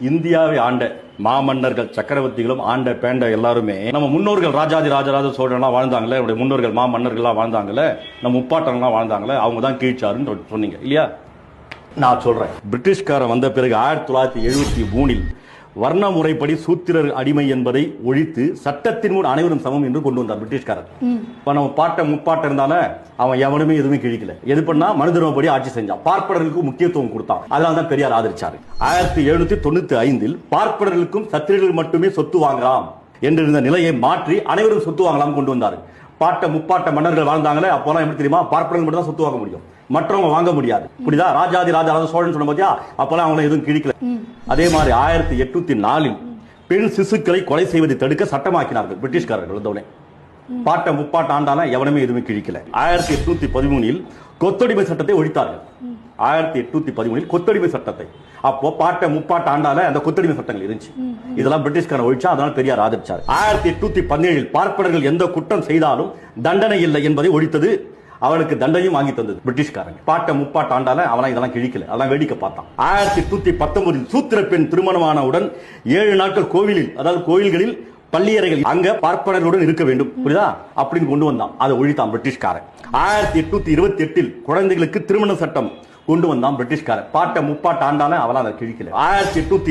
இந்தியாவை ஆண்ட மாமன்னர்கள் சக்கரவர்த்திகளும் ஆண்ட பேண்ட எல்லாருமே நம்ம முன்னோர்கள் ராஜாதி ராஜராஜ சோழன்லாம் வாழ்ந்தாங்களே நம்முடைய முன்னோர்கள் மாமன்னர்கள்லாம் வாழ்ந்தாங்களே நம்ம முப்பாட்டன்லாம் வாழ்ந்தாங்களே அவங்க தான் கீழ்ச்சாருன்னு சொன்னீங்க இல்லையா? நான் சொல்றேன். பிரிட்டிஷ்காரன் வந்த பிறகு ஆயிரத்தி தொள்ளாயிரத்தி எழுபத்தி மூணில் வர்ண முறைப்படி சூத்திரர் அடிமை என்பதை ஒழித்து சட்டத்தின் முன் அனைவரும் சமம் என்று கொண்டு வந்தார் பிரிட்டிஷ்காரர். இப்ப நம்ம பாட்ட முப்பாட்ட இருந்தாலும் அவன் எவனுமே எதுவுமே கிழிக்கல. எது பண்ணா மனுதர்மப்படி ஆட்சி செஞ்சான் பார்ப்பனர்களுக்கு முக்கியத்துவம் கொடுத்தான். அதனால தான் பெரியார் ஆதரிச்சாரு. ஆயிரத்தி எழுநூத்தி தொண்ணூத்தி ஐந்தில் பார்ப்பனர்களுக்கும் சத்திரியர்கள் மட்டுமே சொத்து வாங்கலாம் என்றிருந்த நிலையை மாற்றி அனைவரும் சொத்து வாங்கலாம் கொண்டு வந்தார். பாட்ட முப்பாட்ட மன்னர்கள் வாழ்ந்தாங்களே அப்போலாம் எப்படி தெரியுமா? பார்ப்பனர்கள் மட்டும் தான் சொத்து வாங்க முடியும். மற்றவங்க வாங்க முடியாது. புரியுதா? ராஜாதி ராஜராஜ சோழன் சொன்ன பாத்தியா? அப்போலாம் அவங்கள எதுவும் கிழிக்கல. அதே மாதிரி ஆயிரத்தி எட்நூத்தி நாலில் பெண் சிசுக்களை கொலை செய்வதை தடுக்க சட்டமாக்கினார்கள் பிரிட்டிஷ்காரர்கள் வந்தவுடனே. பாட்ட முப்பாட்ட ஆண்டாலாம் எவனுமே எதுவுமே கிழிக்கல. ஆயிரத்தி எட்நூத்தி பதிமூணில் கொத்தடிமை சட்டத்தை ஒழித்தார்கள். ஆயிரத்தி எட்நூத்தி பதிமூணில் கொத்தடிமை சட்டத்தை. அப்போ பாட்ட முப்பாட்ட ஆண்டால அந்த கொத்தடிமை சட்டங்கள் இருந்துச்சு. இதெல்லாம் பிரிட்டிஷ்காரன் ஒழிச்சா அதனால பெரியார் ஆதரிச்சார். ஆயிரத்தி எட்நூத்தி பதினேழில் பார்ப்பனர்கள் எந்த குற்றம் செய்தாலும் தண்டனை இல்லை என்பதை ஒழித்தது அவனுக்கு தண்டனையும் வாங்கி தந்தது பிரிட்டிஷ்காரங்க பாட்ட முப்பாட்ட ஆண்டால அவனா இதெல்லாம் கிழிக்கல. அதெல்லாம் வேடிக்கை பார்த்தான். ஆயிரத்தி எட்நூத்தி பத்தொன்பதில் சூத்திர பெண் திருமணமானவுடன் ஏழு நாட்கள் கோவிலில் அதாவது கோயில்களில் பள்ளியறைகள் அங்க பார்ப்பனர்களுடன் இருக்க வேண்டும். புரியுதா? அப்படின்னு கொண்டு வந்தான். அதை ஒழித்தான் பிரிட்டிஷ்காரன். ஆயிரத்தி எட்நூத்தி இருபத்தி எட்டில் குழந்தைகளுக்கு திருமண சட்டம் கொண்டு வந்தான் பிரிட்டிஷ்காரன். பாட்ட முப்பாட்ட ஆண்டான அவளால் அதை கிழிக்கல. ஆயிரத்தி எட்நூத்தி